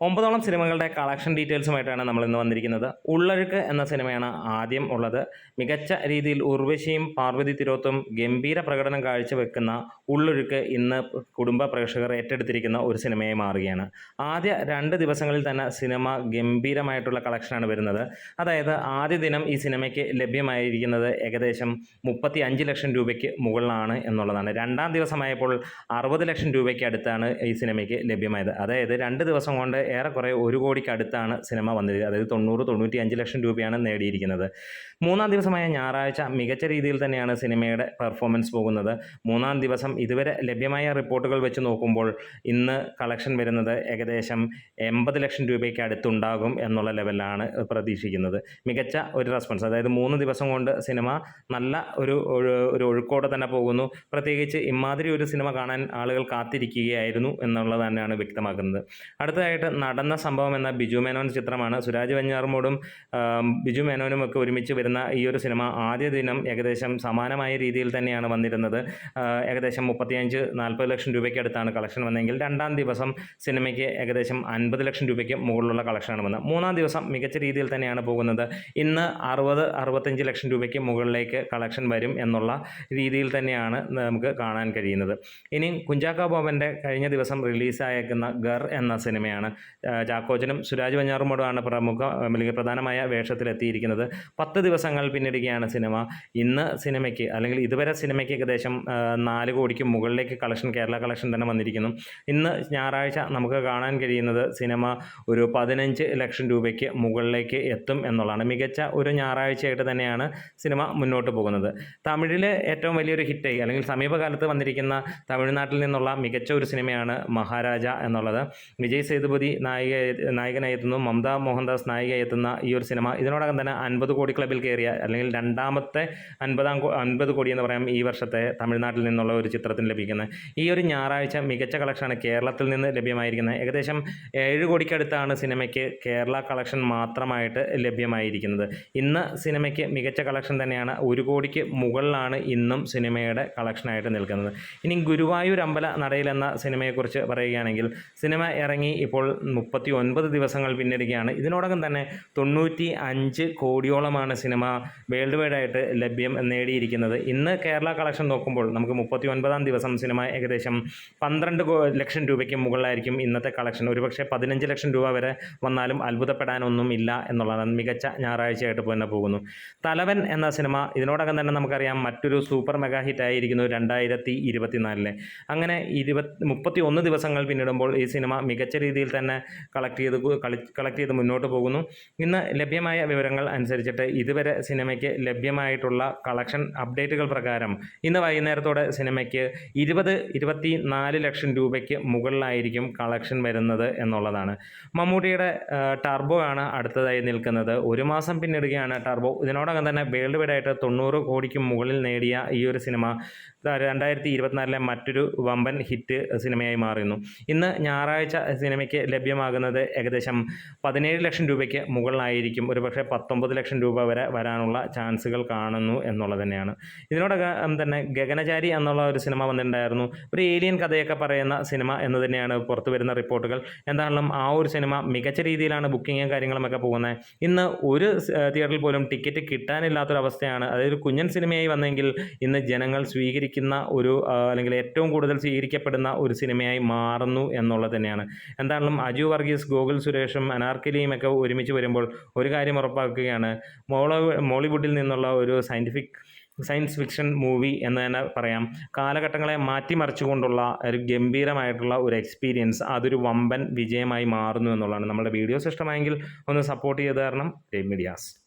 ഒമ്പതോളം സിനിമകളുടെ കളക്ഷൻ ഡീറ്റെയിൽസുമായിട്ടാണ് നമ്മൾ ഇന്ന് വന്നിരിക്കുന്നത്. ഉള്ളഴുക്ക് എന്ന സിനിമയാണ് ആദ്യം ഉള്ളത്. മികച്ച രീതിയിൽ ഉർവശിയും പാർവതി തിരോത്തും ഗംഭീര പ്രകടനം കാഴ്ചവെക്കുന്ന ഉള്ളൊഴുക്ക് ഇന്ന് കുടുംബ പ്രേക്ഷകർ ഏറ്റെടുത്തിരിക്കുന്ന ഒരു സിനിമയായി മാറുകയാണ്. ആദ്യ രണ്ട് ദിവസങ്ങളിൽ തന്നെ സിനിമ ഗംഭീരമായിട്ടുള്ള കളക്ഷനാണ് വരുന്നത്. അതായത് ആദ്യ ദിനം ഈ സിനിമയ്ക്ക് ലഭ്യമായിരിക്കുന്നത് ഏകദേശം മുപ്പത്തി അഞ്ച് ലക്ഷം രൂപയ്ക്ക് മുകളിലാണ് എന്നുള്ളതാണ്. രണ്ടാം ദിവസമായപ്പോൾ അറുപത് ലക്ഷം രൂപയ്ക്ക് അടുത്താണ് ഈ സിനിമയ്ക്ക് ലഭ്യമായത്. അതായത് രണ്ട് ദിവസം കൊണ്ട് ഏറെക്കുറെ ഒരു കോടിക്ക് അടുത്താണ് സിനിമ വന്നത്. അതായത് തൊണ്ണൂറ് തൊണ്ണൂറ്റി അഞ്ച് ലക്ഷം രൂപയാണ് നേടിയിരിക്കുന്നത്. മൂന്നാം ദിവസമായ ഞായറാഴ്ച മികച്ച രീതിയിൽ തന്നെയാണ് സിനിമയുടെ പെർഫോമൻസ് പോകുന്നത്. മൂന്നാം ദിവസം ഇതുവരെ ലഭ്യമായ റിപ്പോർട്ടുകൾ വെച്ച് നോക്കുമ്പോൾ ഇന്ന് കളക്ഷൻ വരുന്നത് ഏകദേശം എൺപത് ലക്ഷം രൂപയ്ക്ക് അടുത്തുണ്ടാകും എന്നുള്ള ലെവലാണ് പ്രതീക്ഷിക്കുന്നത്. മികച്ച ഒരു റെസ്പോൺസ് അതായത് മൂന്ന് ദിവസം കൊണ്ട് സിനിമ നല്ല ഒരു ഒരു ഒഴുക്കോടെ തന്നെ പോകുന്നു. പ്രത്യേകിച്ച് ഇമാതിരി ഒരു സിനിമ കാണാൻ ആളുകൾ കാത്തിരിക്കുകയായിരുന്നു എന്നുള്ളത് തന്നെയാണ് വ്യക്തമാക്കുന്നത്. അടുത്തതായിട്ട് നടന്ന സംഭവം എന്ന ബിജു മേനോൻ ചിത്രമാണ്. സുരാജ് വെഞ്ഞാറുമോടും ബിജു മേനോനും ഒക്കെ ഒരുമിച്ച് വരുന്ന ഈ ഒരു സിനിമ ആദ്യ ദിനം ഏകദേശം സമാനമായ രീതിയിൽ തന്നെയാണ് വന്നിരുന്നത്. ഏകദേശം മുപ്പത്തിയഞ്ച് നാൽപ്പത് ലക്ഷം രൂപയ്ക്ക് അടുത്താണ് കളക്ഷൻ വന്നെങ്കിൽ രണ്ടാം ദിവസം സിനിമയ്ക്ക് ഏകദേശം അൻപത് ലക്ഷം രൂപയ്ക്ക് മുകളിലുള്ള കളക്ഷനാണ് വന്നത്. മൂന്നാം ദിവസം മികച്ച രീതിയിൽ തന്നെയാണ് പോകുന്നത്. ഇന്ന് അറുപത് അറുപത്തഞ്ച് ലക്ഷം രൂപയ്ക്ക് മുകളിലേക്ക് കളക്ഷൻ വരും എന്നുള്ള രീതിയിൽ തന്നെയാണ് നമുക്ക് കാണാൻ കഴിയുന്നത്. ഇനി കുഞ്ചാക്ക ബോബന്റെ കഴിഞ്ഞ ദിവസം റിലീസായേക്കുന്ന ഗർ എന്ന സിനിമയാണ്. ചാക്കോച്ചനും സുരാജ് വഞ്ഞാറുമോടുമാണ് പ്രമുഖ അല്ലെങ്കിൽ പ്രധാനമായ വേഷത്തിലെത്തിയിരിക്കുന്നത്. പത്ത് ദിവസങ്ങൾ പിന്നിടുകയാണ് സിനിമ. ഇന്ന് സിനിമയ്ക്ക് അല്ലെങ്കിൽ ഇതുവരെ സിനിമയ്ക്ക് ഏകദേശം നാല് കോടിക്ക് മുകളിലേക്ക് കളക്ഷൻ കേരള കളക്ഷൻ തന്നെ വന്നിരിക്കുന്നു. ഇന്ന് ഞായറാഴ്ച നമുക്ക് കാണാൻ കഴിയുന്നത് സിനിമ ഒരു പതിനഞ്ച് ലക്ഷം രൂപയ്ക്ക് മുകളിലേക്ക് എത്തും എന്നുള്ളതാണ്. മികച്ച ഒരു ഞായറാഴ്ചയായിട്ട് തന്നെയാണ് സിനിമ മുന്നോട്ട് പോകുന്നത്. തമിഴിലെ ഏറ്റവും വലിയൊരു ഹിറ്റായി അല്ലെങ്കിൽ സമീപകാലത്ത് വന്നിരിക്കുന്ന തമിഴ്നാട്ടിൽ നിന്നുള്ള മികച്ച ഒരു സിനിമയാണ് മഹാരാജ എന്നുള്ളത്. വിജയ് സേതുപതി നായിക നായകനായി എത്തുന്നു മമത മോഹൻദാസ് നായികയായി എത്തുന്ന ഈ ഒരു സിനിമ. ഇതിനോടകം തന്നെ അൻപത് കോടി ക്ലബിൽ കയറിയ അല്ലെങ്കിൽ രണ്ടാമത്തെ അൻപതാം അൻപത് കോടി എന്ന് പറയാം ഈ വർഷത്തെ തമിഴ്നാട്ടിൽ നിന്നുള്ള ഒരു ചിത്രത്തിന് ലഭിക്കുന്നത്. ഈ ഒരു ഞായറാഴ്ച മികച്ച കളക്ഷനാണ് കേരളത്തിൽ നിന്ന് ലഭ്യമായിരിക്കുന്നത്. ഏകദേശം ഏഴ് കോടിക്കടുത്താണ് സിനിമയ്ക്ക് കേരള കളക്ഷൻ മാത്രമായിട്ട് ലഭ്യമായിരിക്കുന്നത്. ഇന്ന് സിനിമയ്ക്ക് മികച്ച കളക്ഷൻ തന്നെയാണ്. ഒരു കോടിക്ക് മുകളിലാണ് ഇന്നും സിനിമയുടെ കളക്ഷനായിട്ട് നിൽക്കുന്നത്. ഇനി ഗുരുവായൂർ അമ്പല നടയിൽ എന്ന സിനിമയെക്കുറിച്ച് പറയുകയാണെങ്കിൽ സിനിമ ഇറങ്ങി ഇപ്പോൾ മുപ്പത്തി ഒൻപത് ദിവസങ്ങൾ പിന്നിടുകയാണ്. ഇതിനോടകം തന്നെ തൊണ്ണൂറ്റി അഞ്ച് കോടിയോളമാണ് സിനിമ വേൾഡ് വൈഡ് ആയിട്ട് ലഭ്യം നേടിയിരിക്കുന്നത്. ഇന്ന് കേരള കളക്ഷൻ നോക്കുമ്പോൾ നമുക്ക് മുപ്പത്തി ഒൻപതാം ദിവസം സിനിമ ഏകദേശം പന്ത്രണ്ട് ലക്ഷം രൂപയ്ക്ക് മുകളിലായിരിക്കും ഇന്നത്തെ കളക്ഷൻ. ഒരുപക്ഷെ പതിനഞ്ച് ലക്ഷം രൂപ വരെ വന്നാലും അത്ഭുതപ്പെടാനൊന്നും ഇല്ല എന്നുള്ളതാണ് മികച്ച ഞായറാഴ്ചയായിട്ട് തന്നെ പോകുന്നു. തലവൻ എന്ന സിനിമ ഇതിനോടകം തന്നെ നമുക്കറിയാം മറ്റൊരു സൂപ്പർ മെഗാ ഹിറ്റ് ആയിരിക്കുന്നു രണ്ടായിരത്തി ഇരുപത്തിനാലിലെ. അങ്ങനെ ഇരുപത് മുപ്പത്തി ഒന്ന് ദിവസങ്ങൾ പിന്നിടുമ്പോൾ ഈ സിനിമ മികച്ച രീതിയിൽ തന്നെ കളക്ട് ചെയ്ത് കളക്ട് ചെയ്ത് മുന്നോട്ട് പോകുന്നു. ഇന്ന് ലഭ്യമായ വിവരങ്ങൾ അനുസരിച്ചിട്ട് ഇതുവരെ സിനിമയ്ക്ക് ലഭ്യമായിട്ടുള്ള കളക്ഷൻ അപ്ഡേറ്റുകൾ പ്രകാരം ഇന്ന് വൈകുന്നേരത്തോടെ സിനിമയ്ക്ക് ഇരുപത് ഇരുപത്തി നാല് ലക്ഷം രൂപയ്ക്ക് മുകളിലായിരിക്കും കളക്ഷൻ വരുന്നത് എന്നുള്ളതാണ്. മമ്മൂട്ടിയുടെ ടർബോ ആണ് അടുത്തതായി നിൽക്കുന്നത്. ഒരു മാസം പിന്നിടുകയാണ് ടർബോ ഇതിനോടകം തന്നെ വേൾഡ് വൈഡായിട്ട് തൊണ്ണൂറ് കോടിക്ക് മുകളിൽ നേടിയ ഈ ഒരു സിനിമ രണ്ടായിരത്തി ഇരുപത്തിനാലിലെ മറ്റൊരു വമ്പൻ ഹിറ്റ് സിനിമയായി മാറുന്നു. ഇന്ന് ഞായറാഴ്ച സിനിമയ്ക്ക് ലഭ്യമാകുന്നത് ഏകദേശം പതിനേഴ് ലക്ഷം രൂപയ്ക്ക് മുകളിലായിരിക്കും. ഒരുപക്ഷെ പത്തൊമ്പത് ലക്ഷം രൂപ വരെ വരാനുള്ള ചാൻസുകൾ കാണുന്നു എന്നുള്ളത് തന്നെയാണ്. ഇതിനോടകം തന്നെ ഗഗനചാരി എന്നുള്ള ഒരു സിനിമ വന്നിട്ടുണ്ടായിരുന്നു. ഒരു ഏലിയൻ കഥയൊക്കെ പറയുന്ന സിനിമ എന്ന് തന്നെയാണ് പുറത്തു വരുന്ന റിപ്പോർട്ടുകൾ. എന്താണെങ്കിലും ആ ഒരു സിനിമ മികച്ച രീതിയിലാണ് ബുക്കിങ്ങും കാര്യങ്ങളുമൊക്കെ പോകുന്നത്. ഇന്ന് ഒരു തിയേറ്ററിൽ പോലും ടിക്കറ്റ് കിട്ടാനില്ലാത്തൊരവസ്ഥയാണ്. അതായത് കുഞ്ഞൻ സിനിമയായി വന്നെങ്കിൽ ഇന്ന് ജനങ്ങൾ സ്വീകരിക്കുന്ന ഒരു അല്ലെങ്കിൽ ഏറ്റവും കൂടുതൽ സ്വീകരിക്കപ്പെടുന്ന ഒരു സിനിമയായി മാറുന്നു എന്നുള്ളത് തന്നെയാണ്. എന്താണെങ്കിലും അജു വർഗീസ് ഗോകുൽ സുരേഷും അനാർക്കലിയും ഒക്കെ ഒരുമിച്ച് വരുമ്പോൾ ഒരു കാര്യം ഉറപ്പാക്കുകയാണ്. മോളോ മോളിവുഡിൽ നിന്നുള്ള ഒരു സയന്റിഫിക് സയൻസ് ഫിക്ഷൻ മൂവി എന്ന് തന്നെ പറയാം. കാലഘട്ടങ്ങളെ മാറ്റിമറിച്ചുകൊണ്ടുള്ള ഒരു ഗംഭീരമായിട്ടുള്ള ഒരു എക്സ്പീരിയൻസ് അതൊരു വമ്പൻ വിജയമായി മാറുന്നു എന്നുള്ളതാണ്. നമ്മുടെ വീഡിയോസ് ഇഷ്ടമായെങ്കിൽ ഒന്ന് സപ്പോർട്ട് ചെയ്ത് തരണം. മീഡിയാസ്.